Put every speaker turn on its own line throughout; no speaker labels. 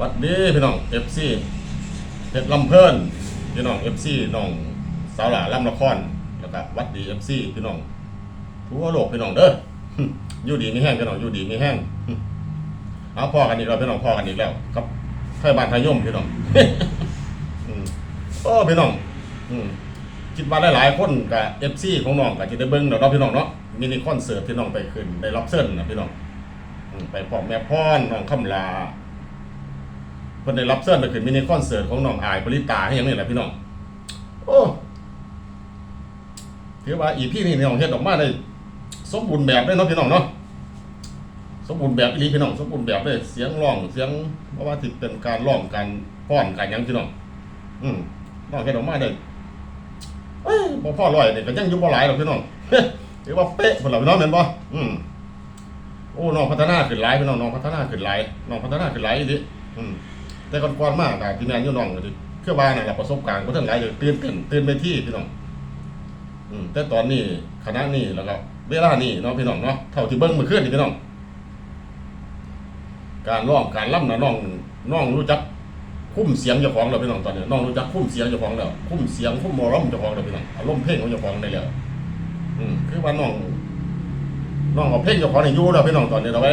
วัดดีพี่น้อง FC เพชรลำเพิ่นพี่น้อง FC น้องสาวหล่าลำละครแล้วก็วัดดี FC พี่น้องทั่วโลกพี่น้องเด้ออยู่ดีไมีแห้งพี่น้องอยู่ดีไมีแห้งเอาพ่อกันอีกแล้วพี่น้องพ่อกันอีกแล้วครับไทยบ้านไทยย่มพี่น้องโอ้พี่น้องคิดว่าหลายๆคนกับ FC ของน้องก็จะได้เบิ่งเนาะพี่น้องเนาะมินิคอนเสิร์ตที่น้องไปขึ้นได้รับเชิญนะพี่น้องไปพร้อมแม่พรน้องคำลา เพิ่นได้รับเชิญไปขึ้นมินิคอนเสิร์ตของน้องอายปริตาให้ยังนี่แหละพี่น้อง โอ้ถือว่าอีพี่นี่น้องเฮ็ดออกมาได้สมบูรณ์แบบเลยเนาะพี่น้องเนาะสมบูรณ์แบบอีหลีพี่น้องสมบูรณ์แบบเลยเสียงร้องเสียงเพราะว่าที่เป็นการร้องการป้อนการหยังพี่น้อง อืมน้องเฮ็ดออกมาได้เอ้ยบ่พอร้อยนี่ก็ยังอยู่บ่หลายหรอกพี่น้องถือว่าเป๊ะพุ่นล่ะพี่น้องแม่นบ่อืมโอ้น้องพัฒนาขึ้นหลายพี่น้องน้องพัฒนาขึ้นหลายน้องพัฒนาขึ้นหลายอีหลีอืม แต่ก่อนๆมากแต่ที่แม่นอยู่น้องก็สิคือว่านั่นล่ะประสบการณ์บ่ทันหลายเลยตื่นเต้นตื่นไปที่พี่น้องอืมแต่ตอนนี้คณะนี้แล้วก็เวลานี้เนาะพี่น้องเนาะเท่าที่เบิ่งมื้อคืนนี่พี่น้อง การร้องการล่ำนะน้องน้องรู้จักคุ้มเสียงเจ้าของแล้วพี่น้องตอนนี้น้องรู้จักคุ้มเสียงเจ้าของแล้วคุ้มเสียงคุ้มมอร้องเจ้าของแล้วพี่น้องอารมณ์เพลงของเจ้าของได้แล้วอืมคือว่าน้องน้องเอาเพลงเจ้าของนี่อยู่แล้วพี่น้องตอนนี้เราไว้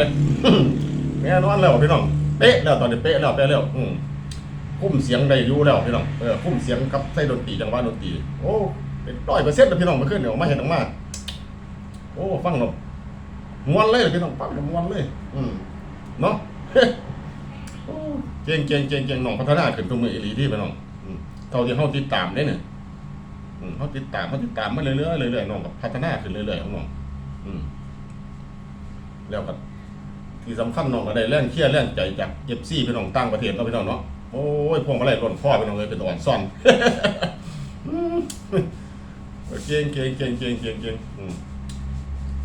แน่นอนแล้วพี่น้อง เป๊ะแล้วตอนนี้เป๊ะแล้วเป๊ะแล้วอืมคุ้มเสียงได้อยู่แล้วพี่น้องเออคุ้มเสียงกับใส่ดนตรีจังหวะดนตรีโอ้เป็นร้อยเปอร์เซ็นต์แล้วพี่น้องมื่อคืนเดี๋ยวมาเห็นออกมาโอ้ฟังแล้วม้วนเลยพี่น้องฟังแล้วม้วนเลย อืมเนาะโอ้เก่งเก่งเก่งเก่งน้องพัฒนาขึ้นตรงมืออีหลีที่พี่น้องอืมเท่าที่เฮาติดตามได้เนี่ยอืมเฮาติดตามเฮาติดตามมาเรื่อยๆเรื่อยๆน้องก็พัฒนาขึ้นเรื่อยๆของน้องอืมแล้วก็ ที่สำคัญน้องก็ได้แรงเชียร์แรงใจจากเอฟซีพี่น้องต่างประเทศเนาะพี่น้องเนาะโอ้ยพวงมาลัยล้นข้อพี่น้องเลยเป็นอ่อนซ่อน เก่งเก่งเก่งเก่งเก่งเก่งอืม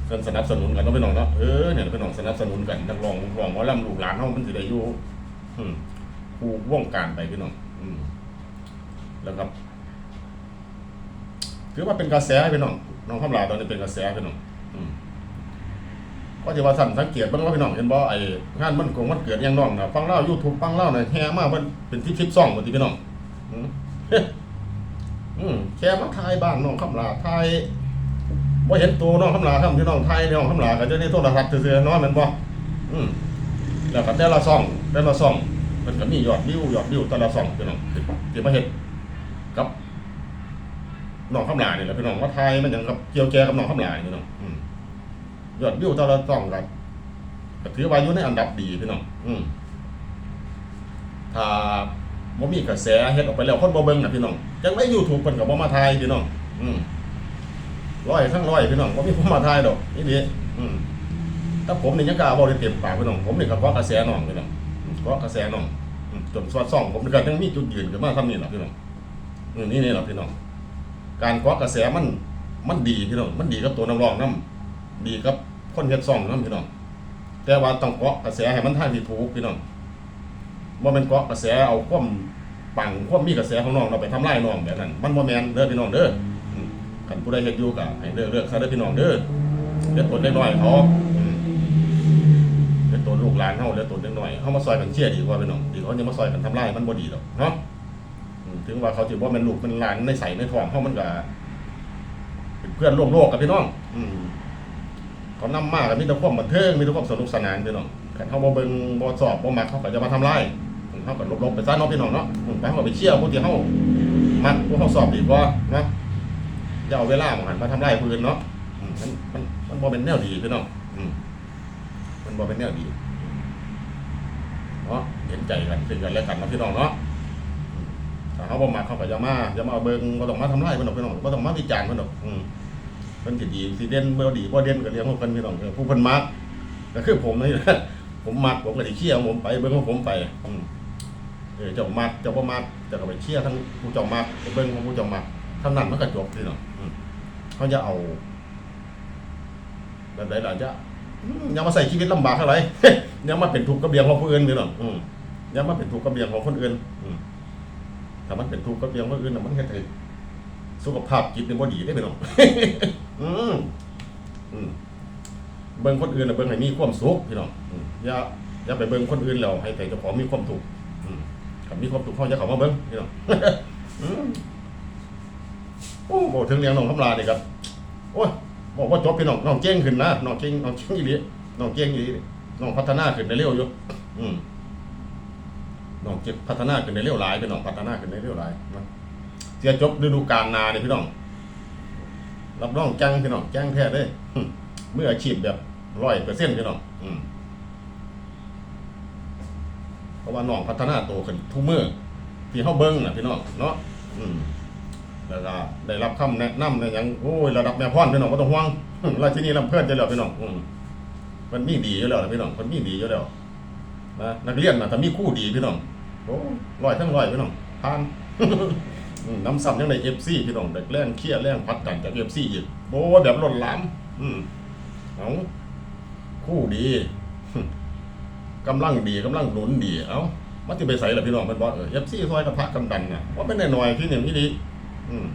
เพิ่นสนับสนุนกันเนาะพี่น้องเนาะเออเนี่ยพี่น้องสนับสนุนกันนักร้องร้องหมอลำลูกหลานเฮามันสิได้อยู่อืมผู้วงการไปพี่น้องอืมแล้วครับถือว่าเป็นกระแสพี่น้องน้องคำลาตอนนี้เป็นกระแสพี่น้องอืม ก็จะว่าสั่นสังเกตเบ้างว่าพี่น้องเห็นบ่ไอ้งานมันคงมันเกิดยังน้องนะฟังเล่า YouTube ฟังเล่าน่ะแฮ่มากมันเป็นที่คลิปซ่องหมดที่พี่น้องอืมอืมแค่มาถ่ายบ้านน้องคำลาถ่ายบ่เห็นตัวน้องคำลาครับพี่น้องถ่ายน้องคำลาก็จะได้โทรทัศน์ซื่อๆเนาะแม่นบ่อืมแล้วก็แต่ละซ่องแต่ละซ่องมันก็มียอดวิวยอดวิวแต่ละซ่องพี่น้องที่มาเฮ็ดกับน้องคำลาเนี่แหละพี่น้องว่าถ่ายมันยังกับเกี่ยวแก่กับน้องคำลานี่พี่น้องอืม ยอดวิวแต่ละต้องกันก็ถือว่าอยู่ในอันดับดีพี่น้องอืมถ้าบ่มีกระแสเฮ็ดออกไปแล้วคนบ่เบิ่งน่ะพี่น้องจังได๋ YouTube เพิ่นก็บ่มาถ่ายพี่น้องอืมร้อยทั้งร้อยพี่น้องบ่มีผู้มาถ่ายดอกนี่ดิอืมถ้าผมนี่ยังกล้าบ่ได้เต็มปากพี่น้องผมนี่ก็เกาะกระแสน้องพี่น้องอืมเกาะกระแสน้องจนสวดซ่องผมก็ยังมีจุดยืนขึ้นมาทำนี่ล่ะพี่น้องอืมนี่นี่ล่ะพี่น้องการเกาะกระแสมันมันดีพี่น้องมันดีกับตัวนักร้องนำ ดีกับคนเฮ็ดซ่องนํพี่น้องแต่ว่าต้องเกาะกระแสให้มันทางที่ถูกพี่น้องบ่แม่นเกาะกระแสเอาความปังความมีกระแสของน้องเราไปทำลายน้องแบบนั้น มันบ่แม่นเด้อพี่น้องเด้อคันผู้ใดเฮ็ดอยู่ก็ให้เลิกเลิกซะเด้อพี่น้องเด้อเดี๋ยวตนเล็กน้อยเขาอืมเดี๋ยวตนลูกหลานเฮาเดี๋ยวตนเล็กน้อยเฮามาซอยกันเชียร์ดีกว่าพี่น้องดีกว่าเขาจะมาซอยกันทำลายมันบ่ดีดอกเนาะถึงว่าเขาสิบ่แม่นลูกเป็นหลานในใสในท้องเฮามันก็เป็นเพื่อนร่วมโลกกับพี่น้อง อืม เขานำมากมีแต่ความบันเทิงมีแต่ความสนุกสนานพี่น้องขันเขาบ่เบิ่งบ่สอบบ่มักเขาก็จะมาทำลายเขาก็ลบๆไปซะเนาะพี่น้องเนาะไปเขาก็ไปเชี่ยวผู้ที่เขามักผู้เขาสอบดีกว่าเนาะอย่าเอาเวลาของหันมาทำลายผู้อื่นเนาะมันมันมันบ่เป็นแนวดีพี่น้องมันบ่เป็นแนวดีเนาะเห็นใจกันซึ่งกันและกันนะพี่น้องเนาะถ้าเขาบ่มักเขาก็อย่ามาอย่ามาเอาเบิ่งบ่ต้องมาทำลายเพิ่นดอกพี่น้องบ่ต้องมาวิจารณ์เพิ่นดอกอืม เพิ่นสิดีสิเด่นบ่ดีบ่เด่นก็เรื่องของเพิ่นพี่น้องผู้เพิ่นมักก็คือผมนี่แหละผมมักผมก็สิเชียร์ผมไปเบิ่งของผมไปอืมเออเจ้ามักเจ้าบ่มักเจ้าก็ไปเชียร์ทั้งผู้เจ้ามักไปเบิ่งของผู้เจ้ามักเท่านั้นมันก็จบพี่น้องอืมเขาจะเอาแบบใดล่ะจะย่ามาใส่ชีวิตลำบากอะไรอย่ามาเป็นทุกข์กับเบียงของผู้อื่นพี่น้องอืมอย่ามาเป็นทุกข์กับเบียงของคนอื่นถ้ามันเป็นทุกข์กับเบียงของคนอื่นน่ะมันเฮ็ดให้สุขภาพจิตนี่บ่ดีได้พี่น้อง อืมอืมเบิ่งคนอื่นนะเบิ่งให้มีความสุขพี่น้องอืมอย่าอย่าไปเบิ่งคนอื่นแล้วให้แต่เจ้าของมีความทุกข์คันมีความสุขเขาจะเข้ามาเบิ่งพี่น้อง อืมโอ้บอกถึงเรื่องน้องคำลานี่ครับ โอ้ยบอกว่าจบพี่น้องน้องเก่งขึ้นนะน้องเก่งน้องเก่งอีหลีน้องเก่งอีหลีน้องพัฒนาขึ้นได้เร็วอยู่อืมน้องเก็บพัฒนาขึ้นได้เร็วหลายพี่น้องพัฒนาขึ้นได้เร็วหลายนะเสียจบฤดูกาลนาเนี่ยพี่น้อง รับรองจังพี่น้องจังแท้เลยเมื่ออาชีพแบบร้อยเปอร์เซ็นต์พี่น้องเพราะว่าน้องพัฒนาโตขึ้นทุกมือที่เฮาเบิ่งนะพี่น้องเนาะแล้วก็ได้รับคำแนะนำในหยังโอ้ยระดับแม่พรพี่น้องบ่ต้องห่วงราชินีลำเพิ่อนจะแล้วพี่น้องมันมีดีอยู่แล้วล่ะพี่น้องมันมีดีอยู่แล้วนะนักเรียนนะถ้ามีคู่ดีพี่น้องโอ้ร้อยทั้งร้อยพี่น้องผ่าน อืมน้ำซ้ำยังในเอฟซีพี่น้องเด็กแรงเครียดแรงพัดกันจากเอฟซีอีกโอ้แบบล้นหลามอืมเอาคู่ดีกำลังดีกำลังหนุนดี เอามันจะไปใส่ละพี่น้องเป็นบอสเออเอฟซีซอยกระพักกำดันน่ะว่าเป็นหน่อยที่หนึ่งที่ดี อืม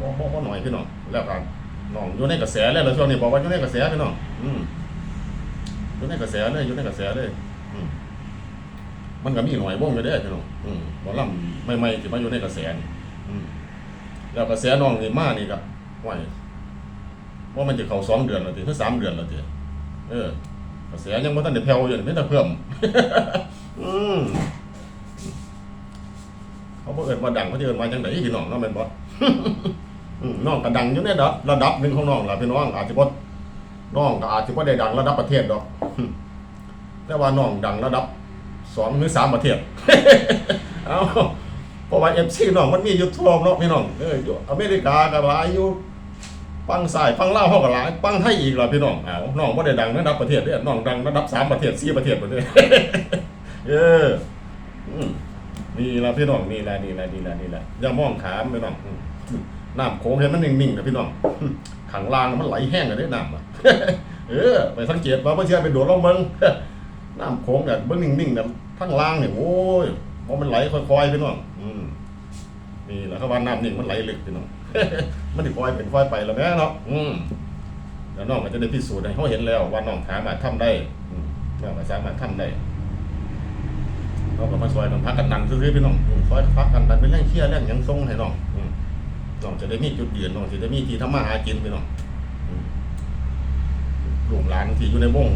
บ่บ่บ่หน่อยพี่น้องแล้วกันน้องอยู่ในกระแสแล้วเรอช่วงนี้บอกว่าอยู่ในกระแสพี่น้องอืมอยู่ในกระแสเลยอยู่ในกระแสเลยอืมมันก็มีหน่วยวงอยู่เด้พี่น้องอืมบ่ลำใหม่ๆที่มาอยู่ในกระแสนี่ แล้วกระแสน้องนี่มานี่ก็ไหวว่ามันจะเข้าสองเดือนแล้วติถึงสามเดือนแล้วติเออกระแสยังบ่ทันได้แผ่วอยู่นี่มีแต่เพิ่ม อืมเขาบ่เอิ้นว่าดังเขาจะเอิ้นว่าจังไดพี่น้องเนาะแม่นบอืมน้องก็ดังอยู่ในระดับระดับหนึ่งของน้องล่ะพี่น้องอาจจะบ่น้องก็อาจจะบ่ได้ดังระดับประเทศดอกแต่ว่าน้องดังระดับสองหรือสามประเทศ เอา เพราะว่าเอฟซีน้องมันมีอยู่ทั่วโลกพี่น้องเอออยู่อเมริกาก็หลายอยู่ปังสายปังเล่าวเฮาก็หลายปังไทยอีกล่ะพี่น้องเอาวน้องบ่ได้ดังระดับประเทศเด้อน้องดังระดับสามประเทศสี่ประเทศประเทศเอออืมนี่ละพี่น้องนี่ละนี่ละนี่ละนี่ละอย่ามองขามพี่น้องน้ำโขงเห็นมันนิ่งๆนะพี่น้องข้างล่างมันไหลแห้งเลยเด้น้ำอะเออไปสังเกตว่าบ่อเชื่อไปโดดลงเบิ่งน้ำโขงเนี่ยเบื้งนิ่งๆนี่ยทั้งล่างเนี่ยโอ้ยพอมันไหลค่อยๆพี่น้อง นี่แหละเขาว่าน้ำนิ่งมันไหลลึกพี่น้องมันถึงค่อยเป็นค่อยไปแล้วแม่เนาะอืมแล้วน้องก็จะได้พิสูจน์ให้เขาเห็นแล้วว่าน้องสามารถทำได้น้องก็สามารถทำได้เราก็มาซอยกันพักกันดันซื้อๆพี่น้องอืมซอยพักกันดันเป็นเรื่องเชี่ยเรื่องยังทรงให้น้องน้องจะได้มีจุดยืนน้องจะได้มีที่ทำมาหากินพี่น้องอืมลูกหลานที่อยู่ในวง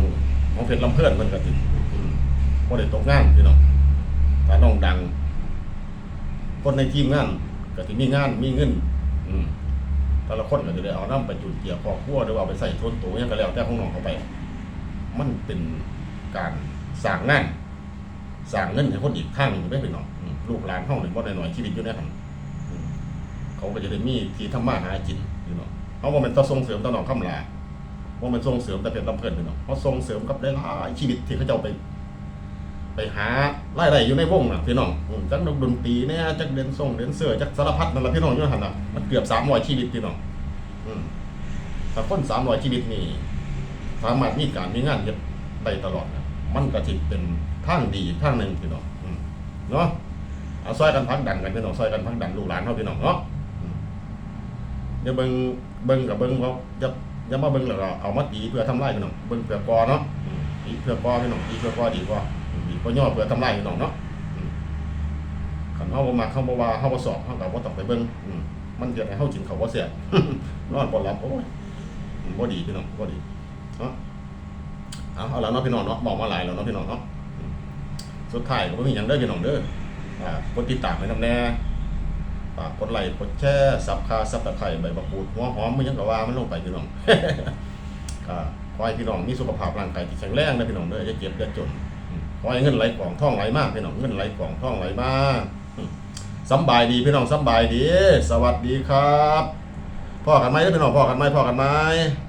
ของเพชรลำเพื่อนมันก็ติพอได้ตกงานพี่น้องถ้าน้องดัง คนในทีมงาน ก็สิมีงานมีเงิน อืมแต่ละคนก็จะได้เอาน้ำไปจุดเกี่ยวครอบครัวหรือว่าเอาไปใส่ชนตัวหยังก็แล้วแต่ของน้องเขาไป มันเป็นการสร้างงานสร้างเงินให้คนอีกทางหนึงได้เป็นน้องอืมลูกหลานห้องหนึ่งบ่ได้หน่อยชีวิตอยู่ในหันอืมเขาก็จะได้มีที่ทำมาหากินพี่น้องเขาว่ามันต้องส่งเสริมตน้องคำลาว่ามันส่งเสริมแต่เป็นลำเพลินพี่น้องเขาส่งเสริมกับหลายๆชีวิตที่เขาเจ้าไป ไปหารายได้อยู่ในวงน่ะพี่น้องอืมจักดนตรีเนี่ยจักเดนส่งเดนเสือจักสารพัดนั่นแหละพี่น้องอยู่ในหันน่ะมันเกือบสามร้อยชีวิตพี่น้องอืมถ้าคนสามร้อยชีวิตนี่สามารถมีการมีงานเฮ็ดได้ตลอดนะมันก็สิเป็นทางดีทางหนึ่งพี่น้องอืมเนาะเอาซอยกันพักดันกันพี่น้องซอยกันพักดันลูกหลานเขาพี่น้องเนาะอืมอย่าเบิ่งเบิ่งกับเบิ่งเขาอย่าอย่ามาเบิ่งแล้วก็เอามาตีเพื่อทำลายพี่น้องเบิ่งเพื่อกอเนาะอืมตีเพื่อกอพี่น้องตีเพื่อกอดีกว่า ดีก็ย่อเพื่อทำลายพี่น้องเนาะขันเฮาบ่มาเข้าบ่ว่าเฮาบ่สอบเฮาก็บ่ต้องไปเบิ่งมันเกิดให้เฮากินข้าวบ่แซ่บนอนบ่หลับโอ้ยอืมบ่ดีพี่น้องบ่ดีเนาะเอาเอาแล้วเนาะพี่น้องเนาะบอกมาหลายแล้วเนาะพี่น้องเนาะสุดท้ายก็บ่มีหยังเด้อพี่น้องเด้ออ่ากดติดตามให้นำแน่ฝากกดไลค์กดแชร์ซับคาซับตะไคร้ใบมะกรูดหัวหอมมันยังก็ว่ามันลงไปพี่น้องก็ขอให้พี่น้องมีสุขภาพร่างกายที่แข็งแรงนะพี่น้องเด้ออย่าเจ็บอย่าจน ขอให้เงินไหลกล่องท่องไหลมากพี่น้องเงินไหลกล่องท่องไหลมากอืมสบายดีพี่น้องสบายดี สวัสดีครับพ่อกันไหมเด้อพี่น้องพ่อกันไหมพ่อกันไหม